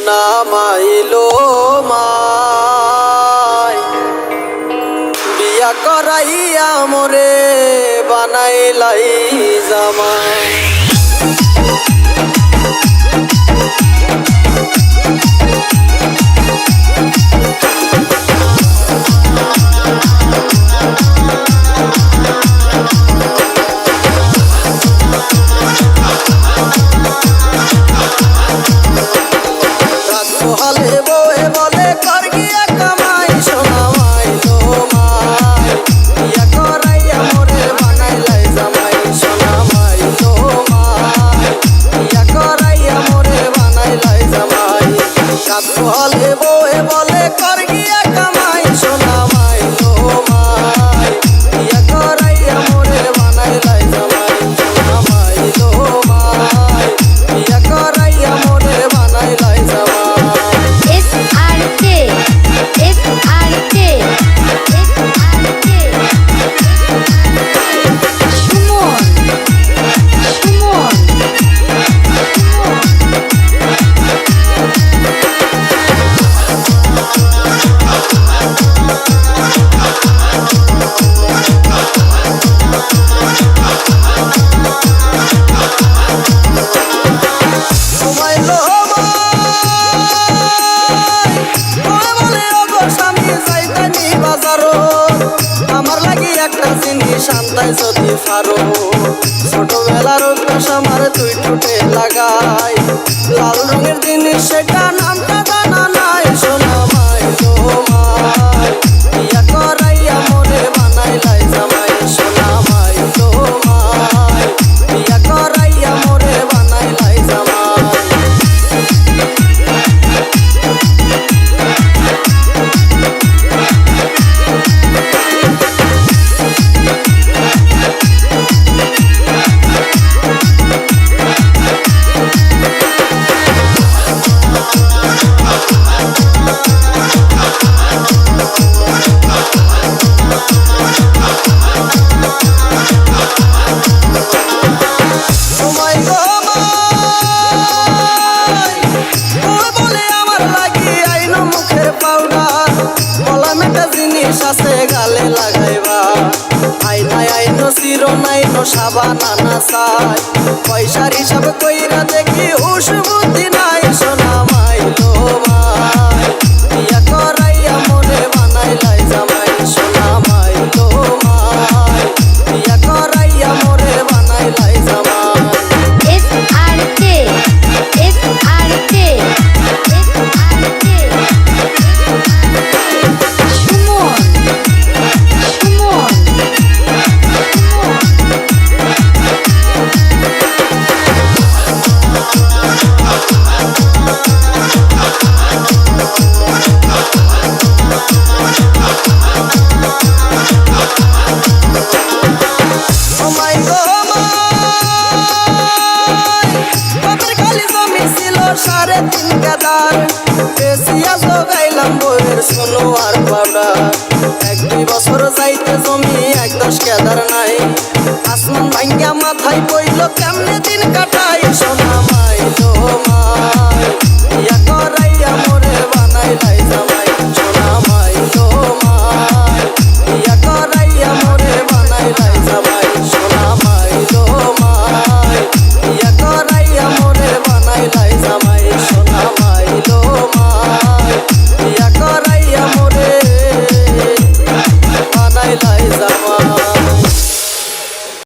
সোনা মাইলো মাই। বিয়া করাইয়া মোরে বানাইলাই জামাই। বয়ে বলে কর গিয়া কামাই আনতাই যদি ফারো ছোটবেলার অভ্যাস আমার তুই ঠোঁটে লাগাই লাল রঙের জিনিস সেটা নামটা আইনো নাই নাইনো সাবান আনা সাই পয়সার হিসাব কইরা দেখি হুশ পাউডার দেশিয়া লাগাইলাম বইয়ের সোনো আর পাউডার এক দুই বছর যাইতে জমি, এক কেদার নাই। আসমান ভাঙ্গা মাথায় পড়ল, কেমনে দিন কাট